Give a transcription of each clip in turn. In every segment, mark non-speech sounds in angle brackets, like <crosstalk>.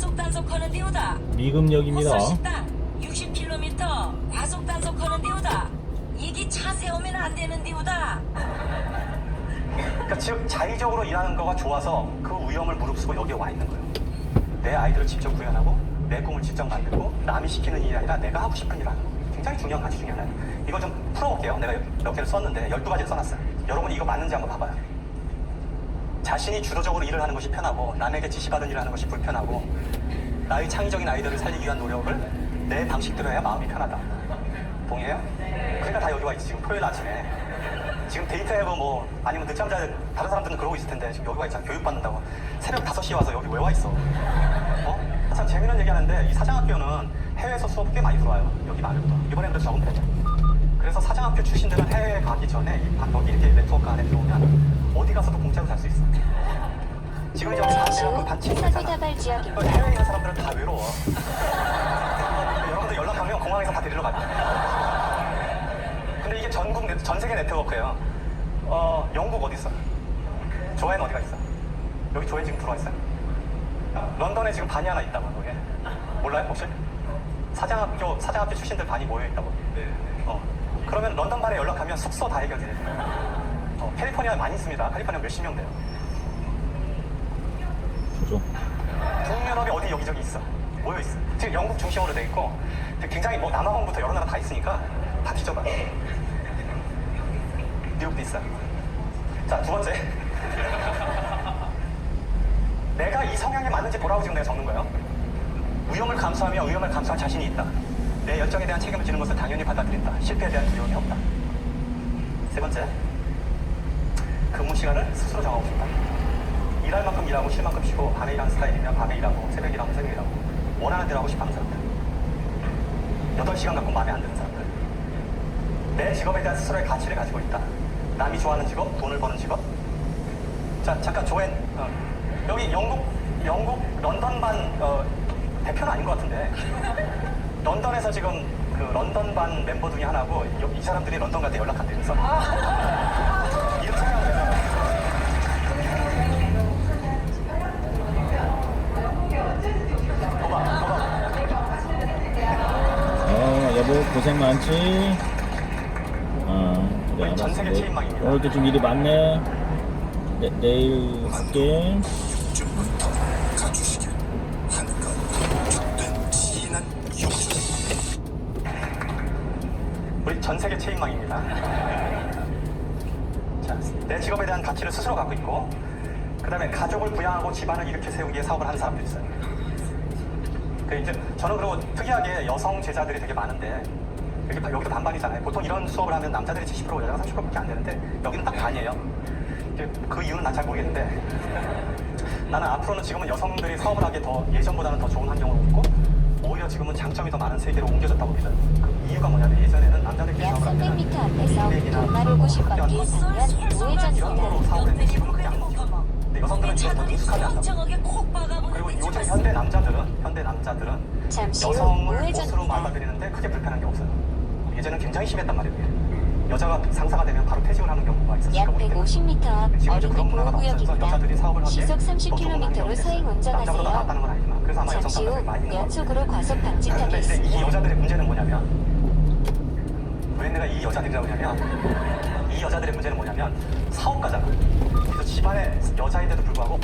과속 단속하는 데우다. 미금역입니다. 호수 식당 60km 과속 단속하는 데우다. 이기 차 세우면 안 되는 데우다. 그러니까 즉 자의적으로 일하는 거가 좋아서 그 위험을 무릅쓰고 여기에 와 있는 거예요. 내 아이들을 직접 구현하고 내 꿈을 직접 만들고 남이 시키는 일이 아니라 내가 하고 싶은 일을 하는 거. 굉장히 중요한 가치 중에 하나예요. 이거 좀 풀어볼게요. 내가 몇 개를 썼는데 12가지를 써놨어요. 여러분 이거 맞는지 한번 봐봐요. 자신이 주도적으로 일을 하는 것이 편하고 남에게 지시받은 일을 하는 것이 불편하고 나의 창의적인 아이디어를 살리기 위한 노력을 내 방식대로 해야 마음이 편하다. 동의해요? 그러니까 다 여기 와 있지 지금 토요일 아침에 지금 데이트해고 뭐 아니면 늦잠 자 다른 사람들은 그러고 있을 텐데 지금 여기 와 있잖아 교육받는다고 새벽 5시에 와서 여기 왜 와 있어? 어? 참 재미있는 얘기 하는데 이 사장학교는 해외에서 수업 꽤 많이 들어와요 여기 말고 이번에 그래서 적응 되죠 그래서 사장학교 출신들은 해외에 가기 전에 이 방- 여기 이렇게 네트워크 안에 들어오면 어디 가서도 공짜로 살 수 있어 지금 이제 잠시 반대로 후 반칙 서비다발 지역입니다. 해외에 있는 사람들은 다 외로워 여러분들 연락하면 공항에서 다 데리러 가요 근데 이게 전국 네- 전 세계 네트워크예요. 어 영국 어디 있어? 조엔 어디가 있어? 여기 조엔 지금 들어와 있어요? 런던에 지금 반이 하나 있다고 거기에 몰라요 혹시? 사장학교 사장학교 출신들 반이 모여 있다고. 어 그러면 런던 반에 연락하면 숙소 다 해결돼. 어 캘리포니아에 많이 있습니다. 캘리포니아 몇십 명 돼요. 조조. 북유럽에 어디 여기저기 있어. 모여 있어. 지금 영국 중심으로 돼 있고 굉장히 뭐 남아공부터 여러 나라 다 있으니까 다 뒤져봐. 뉴욕도 있어. 자, 두 번째. <laughs> 내가 이 성향에 맞는지 보라고 지금 내가 적는 거예요. 위험을 감수하며 위험을 감수할 자신이 있다. 내 열정에 대한 책임을 지는 것을 당연히 받아들인다. 실패에 대한 두려움이 없다. 세 번째. 근무 시간을 스스로 정하고 싶다. 일할 만큼 일하고 쉴 만큼 쉬고 밤에 일하는 스타일이면 밤에 일하고 새벽에 일하면 새벽에 일하고 원하는 대로 하고 싶어 하는 사람들. 8시간 갖고 마음에 안 드는 사람들. 내 직업에 대한 스스로의 가치를 가지고 있다. 남이 좋아하는 직업, 돈을 버는 직업. 자 잠깐 조엔 어, 여기 영국 영국 런던반 어, 대표는 아닌 것 같은데. 런던에서 지금 그 런던반 멤버 중에 하나고 이, 이 사람들이 런던 갈때 연락한대 그래서 어, 여보 고생 많지? 어, 그래 알았어. 체인망입니다. 오늘도 좀 일이 많네. 내, 내일 할게. 우리 전 세계 체인망입니다. 자, 내 직업에 대한 가치를 스스로 갖고 있고, 그 다음에 가족을 부양하고 집안을 일으켜 세우기에 사업을 하는 사람들이 있어요. 그 이제 저는 그리고 특이하게 여성 제자들이 되게 많은데, 여기, 바- 여기도 반반이잖아요. 보통 이런 수업을 하면 남자들이 70% 여자가 30%밖에 안 되는데, 여기는 딱 반이에요. 그 이유는 난 잘 모르겠는데, <laughs> 나는 앞으로는 지금은 여성들이 사업을 하기에 더 예전보다는 더 좋은 환경을 얻고, 오히려 지금은 장점이 더 많은 세계로 옮겨졌다고 믿어요. 그 이유가 뭐냐면 예전에는 남자들끼리 약 사업을 하면 300m 앞에서 인맥이나 동마를 50바퀴 학교 방면 이런 거로 우회전입니다. 여성들은 한다. 정하게 콕 박아보는 그리고 데 요즘. 현대 남자들은 현대 남자들은 잠시 후 여성을 보스로 우회전입니다. 받아들이는데 크게 불편한 게 없어요. 예전엔 굉장히 심했단 말이에요. 이게. 여자가 상사가 되면 바로 퇴직을 하는 경우가 있었을 때문에. 150m 앞 지금 이제 어린이 보호구역입니다. 시속 더 좋은 환경이 30km로 서행. 남자보다 운전하세요. 나았다는 건 아니지만 그래서 아마 여성 후 많이 있는 것 같아요. 연속으로 과속 그런데 이제 이 방지턱이 여자들의 문제는 뭐냐면 왜 내가 이 여자들이라고 하냐면 이 여자들의 문제는 뭐냐면 사업가잖아 그래서 집안에 여자인데도 불구하고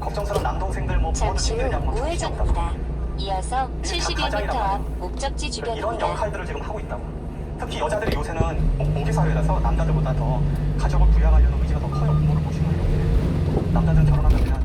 걱정스러운 남동생들 뭐 부모들 후 없다고 우회전입니다. 이어서 이게 다 71m 가장이란 앞. 목적지 이런 주변입니다. 역할들을 지금 하고 있다고 특히 여자들이 요새는 공개 사회라서 남자들보다 더 가족을 부양하려는 의지가 더 커요 부모를 모시는 게 남자들은 결혼하면 그냥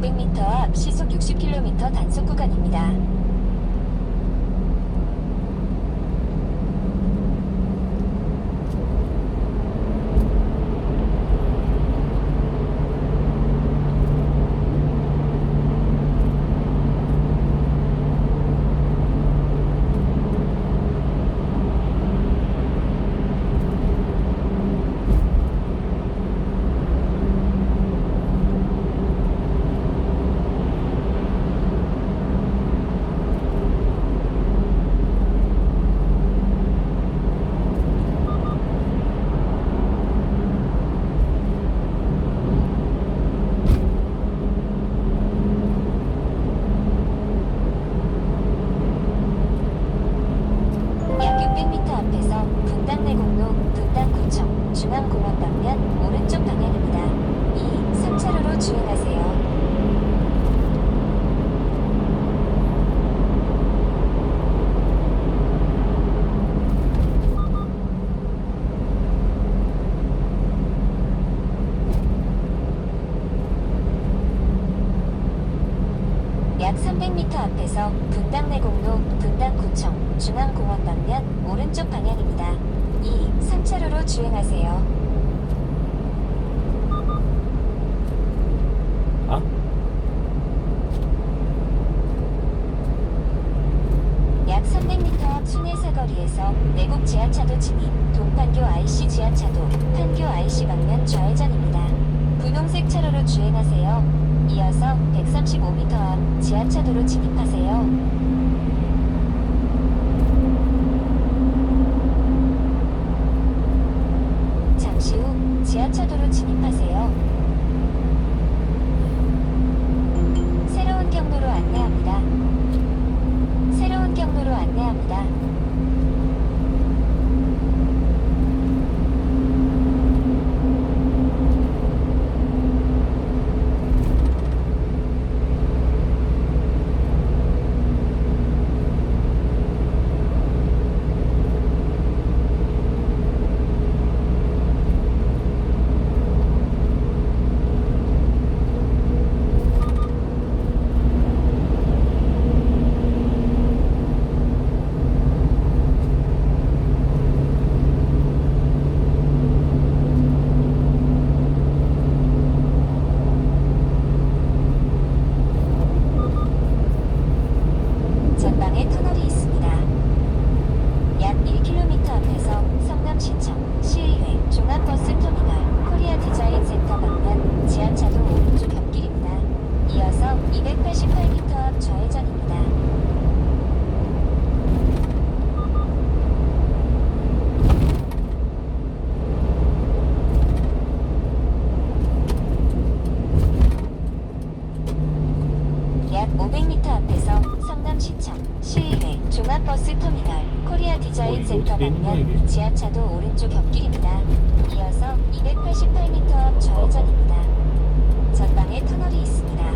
600m 앞 시속 60km 단속 구간입니다. 300m 앞에서 분당내공로 분당구청 중앙공원 방면 오른쪽 방향입니다. 2. 3차로로 주행하세요. 아? 약 300m 앞 순회사거리에서 내곡 지하차도 진입, 동판교 IC 지하차도, 판교 IC 방면 좌회전입니다. 분홍색 차로로 주행하세요. 이어서 135m 앞 지하차도로 진입하세요. 잠시 후 지하차도로 진입하세요. 새로운 경로로 안내합니다. 새로운 경로로 안내합니다. 전방에 터널이 있습니다. 약 1km 앞에서 성남시청, 시의회, 종합버스 터미널, 코리아 디자인 센터 방면 지하차도 오른쪽 옆길입니다. 이어서 288m 앞 좌회전입니다. 약 500m 앞에서 성남시청, 시의회, 종합버스 터미널, 코리아 어떻게 있는 거야, 방면 이게? 지하차도 오른쪽 옆길입니다. 이어서 288m 앞 좌회전입니다. 전방에 터널이 있습니다.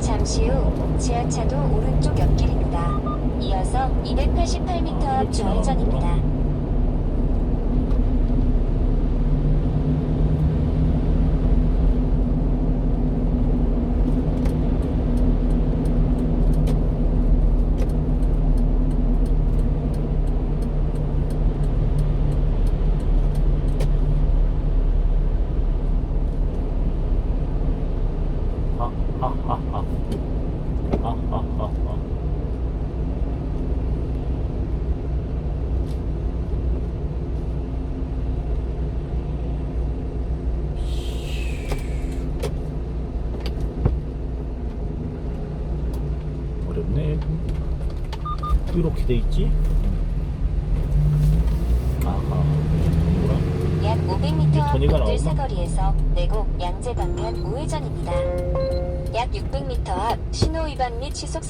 잠시 후 지하차도 오른쪽 옆길입니다. 이어서 288m 앞 좌회전입니다. 아, 아, 아, 아. 아, 아, 아, 아. 어렵네. 또 이렇게 돼 있지? 아하. 뭐라? 약 500m 앞 전이가 본들 나오나? 사거리에서 내곡 양재 방면 우회전입니다. 약 600m 앞 신호 위반 및 시속